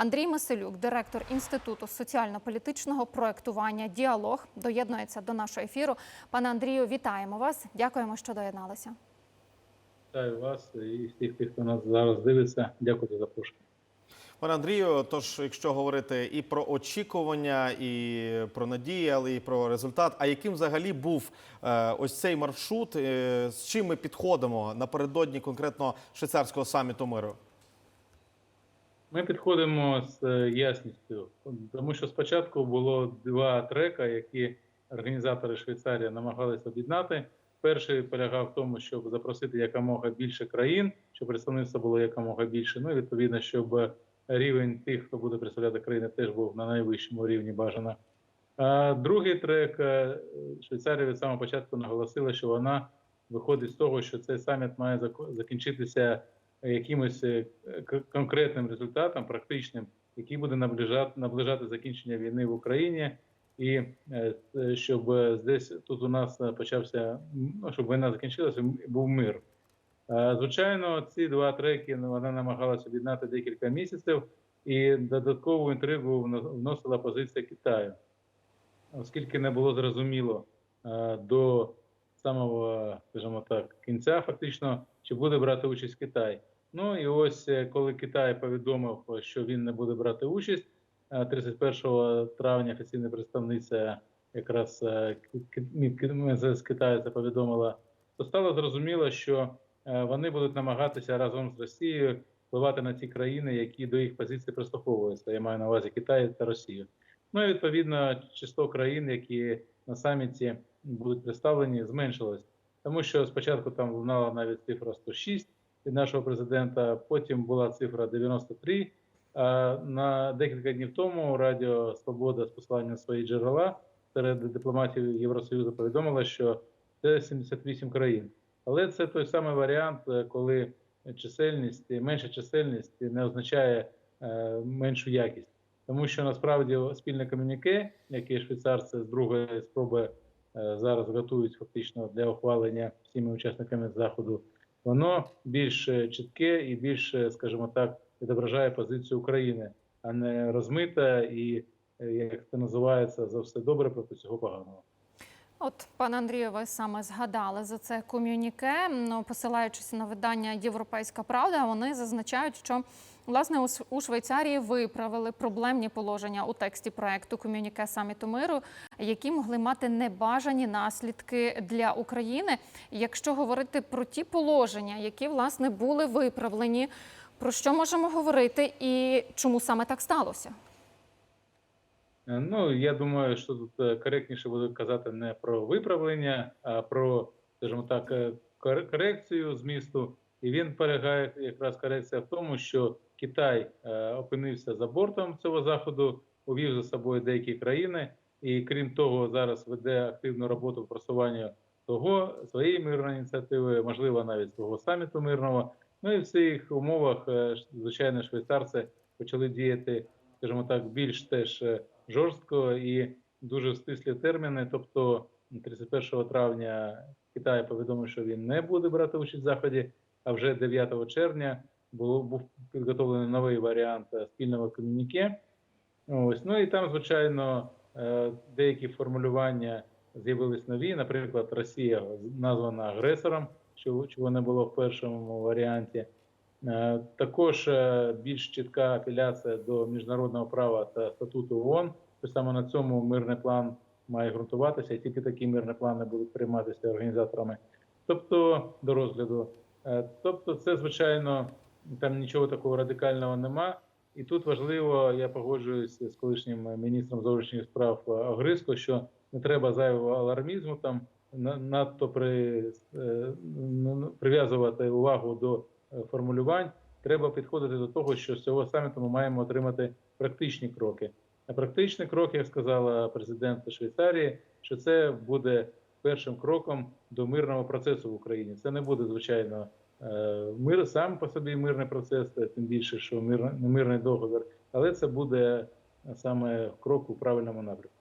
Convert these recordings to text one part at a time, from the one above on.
Андрій Меселюк, директор інституту соціально-політичного проектування Діалог, доєднується до нашого ефіру. Пане Андрію, вітаємо вас. Дякуємо, що доєдналися. Вітаю вас і всіх тих, хто нас зараз дивиться. Дякую за запрошення. Пане Андрію, тож, якщо говорити і про очікування, і про надії, але і про результат. А яким взагалі був е, ось цей маршрут? Е, з чим ми підходимо напередодні конкретно швейцарського саміту миру? Ми підходимо з е, ясністю, тому що спочатку було два трека, які організатори Швейцарії намагалися об'єднати. Перший полягав в тому, щоб запросити якомога більше країн, щоб представництво було якомога більше. Ну і відповідно, щоб рівень тих, хто буде представляти країни, теж був на найвищому рівні бажано. А другий трек е, Швейцарія від самого початку наголосила, що вона виходить з того, що цей саміт має закінчитися якимось е, конкретним результатом, практичним, який буде наближати, наближати закінчення війни в Україні, і е, е, щоб е, десь тут у нас почався, ну, щоб війна закінчилася, був мир. Звичайно, ці два треки ну, вона намагалася об'єднати декілька місяців, і додаткову інтригу вно- вносила позиція Китаю, оскільки не було зрозуміло до самого, скажімо так, кінця, фактично, чи буде брати участь Китай. Ну і ось е, коли Китай повідомив, що він не буде брати участь, е, 31 травня офіційна представниця якраз е, з Китаю це повідомила, то стало зрозуміло, що е, вони будуть намагатися разом з Росією впливати на ті країни, які до їх позиції прислуховуються. Я маю на увазі Китай та Росію. Ну і відповідно число країн, які на саміті будуть представлені, зменшилось. Тому що спочатку там лунала навіть цифра 106 від нашого президента, потім була цифра 93. А на декілька днів тому Радіо Свобода з посиланням свої джерела серед дипломатів Євросоюзу повідомила, що це 78 країн. Але це той самий варіант, е, коли чисельність, менша чисельність не означає е, меншу якість. Тому що насправді спільне комюніке, яке швейцарці з другої спроби е, зараз готують фактично для ухвалення всіми учасниками заходу, воно більш е, чітке і більш, е, скажімо так, відображає позицію України, а не розмита і, е, як це називається, за все добре проти всього поганого. От, пане Андрію, ви саме згадали за це ком'юніке. Ну, посилаючись на видання Європейська Правда, вони зазначають, що власне у Швейцарії виправили проблемні положення у тексті проекту ком'юніке саміту миру, які могли мати небажані наслідки для України. Якщо говорити про ті положення, які власне були виправлені, про що можемо говорити і чому саме так сталося? Е, Ну, я думаю, що тут е, коректніше буде казати не про виправлення, а про, скажімо так, е, корекцію змісту. І він полягає якраз корекція в тому, що Китай е, опинився за бортом цього заходу, увів за собою деякі країни, і крім того, зараз веде активну роботу в просуванні того своєї мирної ініціативи, можливо, навіть свого саміту мирного. Ну і в цих умовах, е, звичайно, швейцарці почали діяти, скажімо так, більш теж е, жорстко і дуже стислі терміни. Тобто 31 травня Китай повідомив, що він не буде брати участь в заході. А вже 9 червня був підготовлений новий варіант е, спільного комюніке. Ось ну і там, звичайно, е, деякі формулювання з'явились нові. Наприклад, Росія названа агресором, чого не було в першому варіанті. Е, Також більш чітка апеляція до міжнародного права та статуту ООН. що саме на цьому мирний план має ґрунтуватися, і тільки такі мирні плани будуть прийматися організаторами, тобто до розгляду. Тобто, це звичайно там нічого такого радикального нема. І тут важливо, я погоджуюся з колишнім міністром зовнішніх справ Огриско, що не треба зайвого алармізму там на- надто при, е, ну, прив'язувати увагу до е, формулювань. Треба підходити до того, що з цього саміту ми маємо отримати практичні кроки. А практичний крок, як сказала президент Швейцарії, що це буде першим кроком до мирного процесу в Україні. Це не буде звичайно мир сам по собі мирний процес, е, тим більше, що мир, мирний договір, але це буде саме крок у правильному напрямку.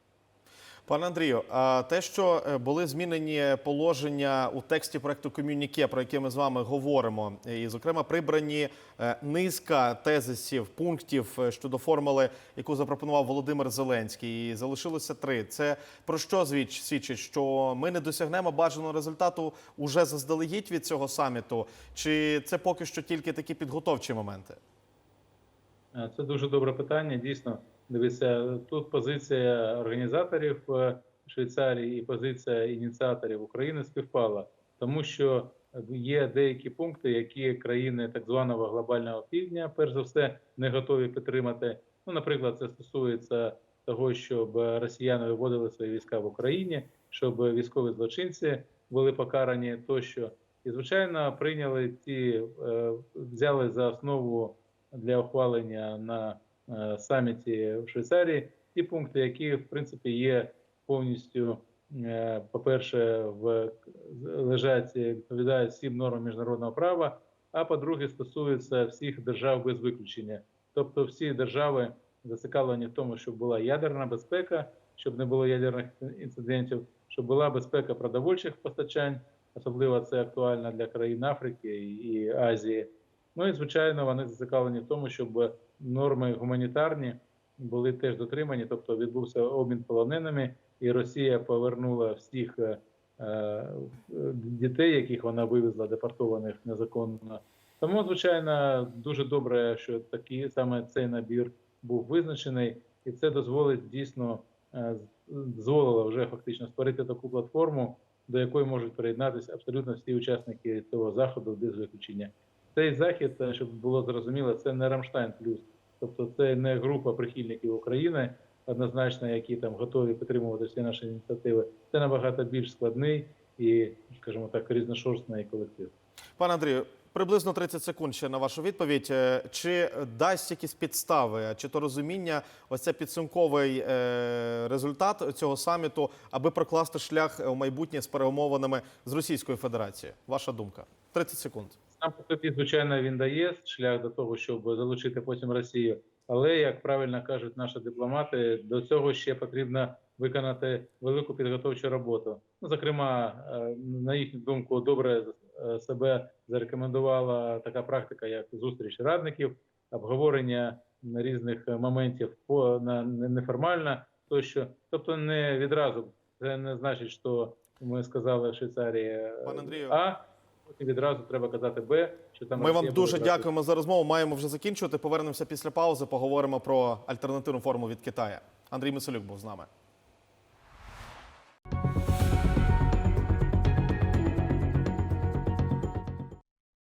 Пане Андрію, а те, що е, були змінені положення у тексті проекту комюніке, про яке ми з вами говоримо, і, зокрема, прибрані е, низка тезисів, пунктів е, щодо формули, яку запропонував Володимир Зеленський, і залишилося три. Це про що звіч- свідчить? Що ми не досягнемо бажаного результату уже заздалегідь від цього саміту, чи це поки що тільки такі підготовчі моменти? Е, Це дуже добре питання. Дійсно, дивіться, тут позиція організаторів е, Швейцарії і позиція ініціаторів України співпала, тому що є деякі пункти, які країни так званого глобального півдня, перш за все, не готові підтримати. Ну, наприклад, це стосується того, щоб росіяни виводили свої війська в Україні, щоб військові злочинці були покарані тощо. І звичайно прийняли ті, е, взяли за основу для ухвалення на саміті в Швейцарії ті пункти, які в принципі є повністю, е, по-перше, в лежать відповідають всім нормам міжнародного права. А по-друге, стосуються всіх держав без виключення. Тобто, всі держави зацікавлені в тому, щоб була ядерна безпека, щоб не було ядерних інцидентів, щоб була безпека продовольчих постачань, особливо це актуально для країн Африки і Азії. Ну і звичайно, вони зацікавлені в тому, щоб норми гуманітарні були теж дотримані, тобто відбувся обмін полоненими, і Росія повернула всіх е, е, дітей, яких вона вивезла депортованих незаконно. Тому, звичайно, дуже добре, що такий саме цей набір був визначений, і це дозволить дійсно е, дозволило вже фактично створити таку платформу, до якої можуть приєднатися абсолютно всі учасники цього заходу без виключення. Цей захід, е, щоб було зрозуміло, це не Рамштайн плюс, тобто це не група прихильників України, однозначно, які там готові підтримувати всі наші ініціативи. Це набагато більш складний і, скажімо так, різношорстний колектив. Пане Андрію, приблизно 30 секунд ще на вашу відповідь. Е, Чи дасть якісь підстави, чи то розуміння, ось це підсумковий е, результат цього саміту, аби прокласти шлях у майбутнє з перемовинами з Російською Федерацією? Ваша думка? 30 секунд. Сам по собі, звичайно, він дає шлях до того, щоб залучити потім Росію. Але як правильно кажуть наші дипломати, до цього ще потрібно виконати велику підготовчу роботу. Ну, зокрема, е, на їхню думку, добре е, себе зарекомендувала така практика, як зустріч радників, обговорення різних моментів по на не- неформально, тощо. Тобто, не відразу це не значить, що ми сказали Швейцарії е, Пане Андрію. А. Відразу треба казати Б, що там Ми вам дуже брати. дякуємо за розмову. Маємо вже закінчувати. Повернемося після паузи. Поговоримо про альтернативну форму від Китаю. Андрій Мисолюк був з нами.